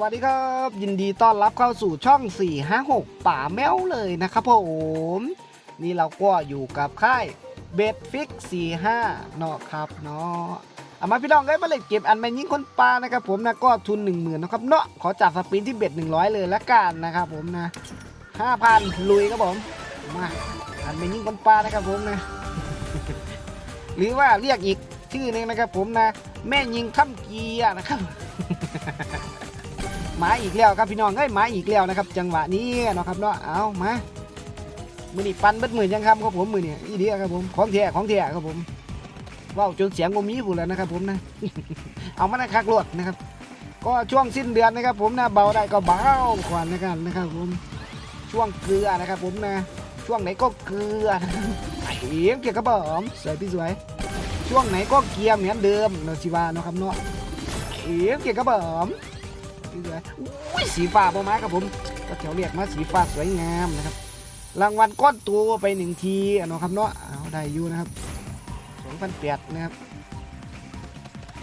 วัสดีครับ ยินดีต้อนรับเข้าสู่ช่อง 456 ป่าแมวเลยนะครับผม นี่เราก็อยู่กับค่ายเบดฟิก 45 เนาะครับเนาะเอามาพี่น้องได้มาเล่นเกมอันแมนยิงคนปลานะครับผมนะก็ทุน 10,000นะครับเนาะขอจัดสปินที่เบ็ด 100 เลยละกันนะครับผมนะ 5,000 ลุยครับผมมาอันแมนยิงคนปลานะครับผมนะ หรือว่าเรียกอีกชื่อหนึงนะครับผมนะ แม่ยิงข้ามเกียร์นะครับ มาอีกแล้วครับพี่น้องเอ้ยมาอีกแล้วนะครับ จังหวะนี้เนาะครับเนาะเอามามือนี่ปันเบิดหมื่นยังครับครับผมมือนี่อีเดียครับผมของแท้ของแท้ครับผมว้าวจนเสียงงมีผู้แล้วนะครับ ผมนะ เอามานะครับรวดนะครับ ก็ช่วงสิ้นเดือนนะครับ ผมนะเบาได้ก็เบาก่อนนะครับนะครับ ผมช่วงเกลือนะครับ ผมนะ ช่วงไหนก็เกลือนะครับเอียงเกี่ยวกับผมสวยพี่สวย ช่วงไหนก็เกียร์เหมือนเดิมเนาะชิวานะครับเนาะเอียงเกี่ยวกับผมพี่ส วยอุ้ยสีฟ้าประมาครับผมก็แถวเรียกมาสีฟ้าสวยงามนะครับ รางวัลก้อนตัวไปหนึ่งทีเนาะครับเนาะเอาได้อยู่นะครับสองพันแปดนะครับ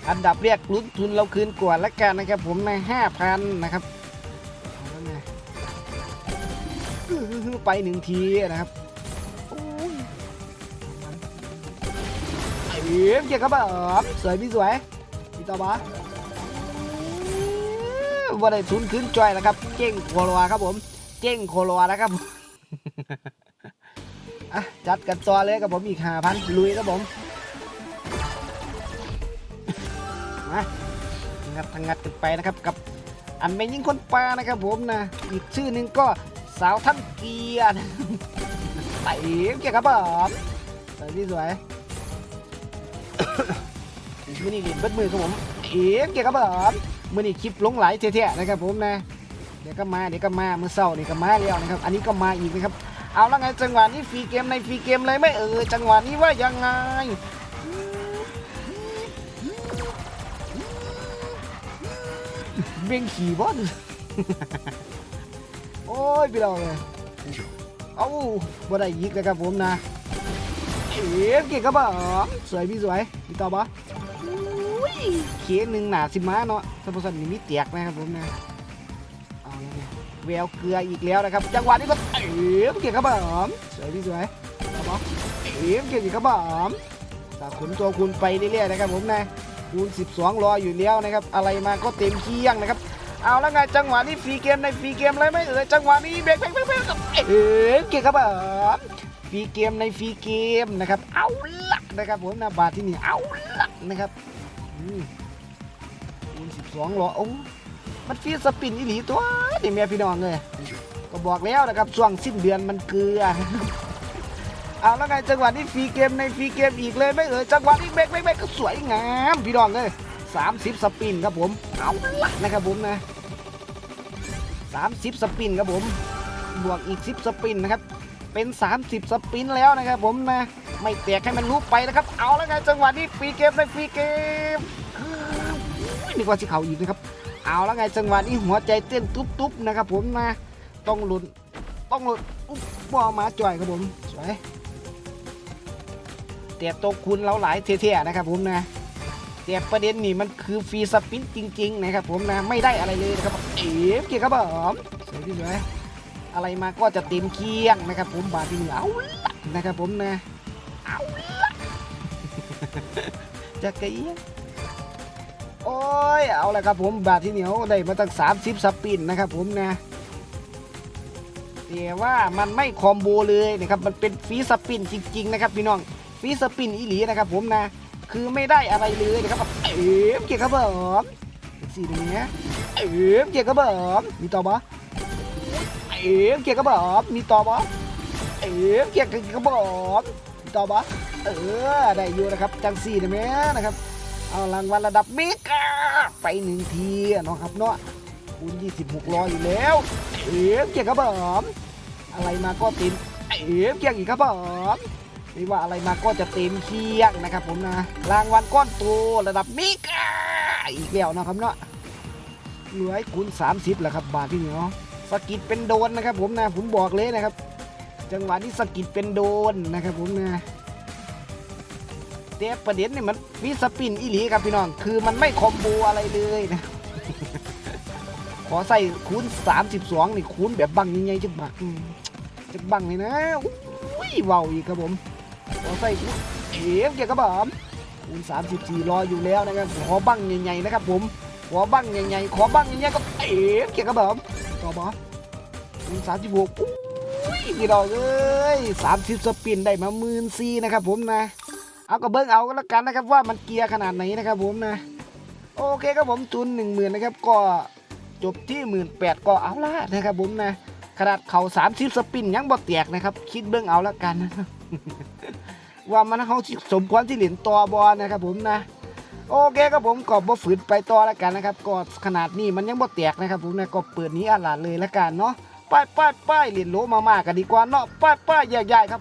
อันดับเรียกลุ้นทุนเราคืนก่อนละกันนะครับผมในห้าพันนะครับไปหนึ่งทีนะครับไอ้เบี้ยเกี่ยวกับแบบสวยพี่สวยพี่ต่อบอ ว่าได้ทุนคืนจอยแล้วครับ เจ้งโคลวาครับผม เจ้งโคลวานะครับอะจัดกันต่อเลยครับผมอีกห้าพันลุยครับผมมางัดทางงัดกันไปนะครับกับอันไม่ยิงคนปลานะครับผมนะอีกชื่อหนึ่งก็สาวท่านเกียร์นะไปเกี่ยวกับผมสวยพี่สวยมือนี่เล่นเบิดมือครับผมเอ๋เกี่ยวกับผม มื่อนี่คลิปลงไหลายเท่ๆนะครับผมนะเดี๋ยวก็มาเดี๋ยวก็มาเมื่อเช้านี่ก็มาแล้วนะครับ อันนี้ก็มาอีกนะครับ เอาแล้วไงจังหวะนี้ฟรีเกมในฟรีเกมเลยไหม่เออจังหวะนี้ว่ายังไงเบ่งขี่บอลโอ้ยพี่เราเลยเอ้าบ่ได้ยิกเลยครับผมนะเอ๋เก่งครับผมสวยพี่สวยพี่ต่อบ่อุ้ย เคสหนึ่งหนาสิมาเนาะสมบูรณ์นี่มีเตียกนะครับผมนะเอาแล้วเนี่ยแววเกลืออีกแล้วนะครับ จังหวะนี้ก็เอ๋เก่งครับผมสวยพี่สวยต่อบ่เอ๋เก่งครับผมสาขุนตัวคุณไปเรื่อยๆนะครับผมนะคูณ 12 รออยู่แล้วนะครับ อะไรมาก็เต็มเคียงนะครับ เอาแล้วไงจังหวะนี้ฟรีเกมในฟรีเกมเลยไหมเออจังหวะนี้เบรกเบรกเบรกเบรกเออเก่งครับผมฟรีเกมในฟรีเกมนะครับ เอาละนะครับผมนะบาทที่นี่เอาละนะครับ อืมคูณ12รอโอ้มันฟีสปินอีหลีตัวนี่แม่พี่น้องเลยก็บอกแล้วนะครับช่วงสิ้นเดือนมันเกลือเอาแล้วไงจังหวะนี้ฟรีเกมในฟรีเกมอีกเลยไม่เออจังหวะนี้เบกเบกเบกก็สวยงามพี่น้องเลยสามสิบสปินครับผมเอาละนะครับผมนะสามสิบสปินครับผมบวกอีกสิบสปินนะครับเป็น30สปินแล้วนะครับผมนะ ไม่แตกให้มันลุกไปนะครับ เอาแล้วไงจังหวะนี้ฟรีเกมในฟรีเกมนี่กว่าที่เขาอีกนะครับ เอาแล้วไงจังหวะนี้หัวใจเต้นตุ๊บๆนะครับ ผมนะต้องลุ้นต้องลุ้นอุ๊บบอมาจ่อยครับผมสวยแต่ตกคุณเราหลายเท่ๆนะครับผมนะแต่ประเด็นนี่มันคือฟรีสปินจริง ๆ นะครับผมนะไม่ได้อะไรเลยนะครับเอ๋เกี่ยวกับผมสวยที่สวยอะไรมาก็จะเต็มเคียงนะครับผมบาทที่เหลือเอาละนะครับผมนะ อาละจะเกี้ยโอ้ย เอาละครับผมบาทที่เหนียวได้มาตั้ง30สปินนะครับผมนะแต่ว่ามันไม่คอมโบเลยนะครับมันเป็นฟีสปินจริง ๆ นะครับพี่น้องฟีสปินอีหลีนะครับผมนะ คือไม่ได้อะไรเลยนะครับเอ๋มเกี่ยวกับผมสีเนี้ยเอ๋มเกี่ยวกับผมมีต่อปะเอ๋มเกี่ยวกับผมมีต่อปะเอ๋มเกี่ยวกับผม ต่อปะเออได้อยู่นะครับจังสี่นะแม่นะครับเอารางวัลระดับเมกไปหนึ่งทีเนาะครับเนาะคูณ26รออยู่แล้ว เอ๋มเกี่ยวกับผมอะไรมาก็เตินเอ๋มเกี่ยวอีกครับผมไม่ว่าอะไรมาก็จะเต็มเคียงนะครับผมนะรางวัลก้อนโตระดับมิกอีกแล้วนะครับเนาะเหลือคูณ30แหละครับบาทที่เหนียวสกิดเป็นโดนนะครับผมนะผมบอกเลยนะครับ จังหวะนี้สกิดเป็นโดนนะครับผมนะแต่ประเด็นนี่มันมีสปินอีหลีครับพี่น้อง คือมันไม่คอมโบอะไรเลยนะ ขอใส่คูณ 32 นี่คูณแบบบังยังไงจะบักจะบังเลยนะอุ้ยเว้าอีกครับผม ขอใส่คูณเอ๋เกียร์ครับผมคูณ 34 รออยู่แล้วนะครับ ขอบังใหญ่ๆนะครับผม ขอบังใหญ่ๆขอบังใหญ่ๆก็เอ๋เกียร์ครับผมต่อบอคูณ 36อุ พี่น้องเอ้ย30สปินได้มาหมื่นซีนะครับผมนะ เอาก็เบิ้งเอาก็แล้วกันนะครับว่ามันเกียร์ขนาดไหนนะครับผมนะ โอเคครับผมทุนหนึ่งหมื่นนะครับก็จบที่หมื่นแปดก็เอาละนะครับผมนะ ขนาดเขาสามสิบสปินยังบ่แตกนะครับ คิดเบิ้งเอาแล้วกัน ว่ามันเขาสิสมควรที่เหรียญตัวบอลนะครับผมนะโอเคครับผมก็บ่ฝืนไปต่อแล้วกันนะครับก็ขนาดนี้มันยังบ่แตกนะครับผมนะก็เปิดนี้อาลาดเลยแล้วกันเนาะ ป้ายป้ายป้ายเรียญโลมามากกันดีกว่าเนาะป้ายป้ายใหญ่ๆครับผม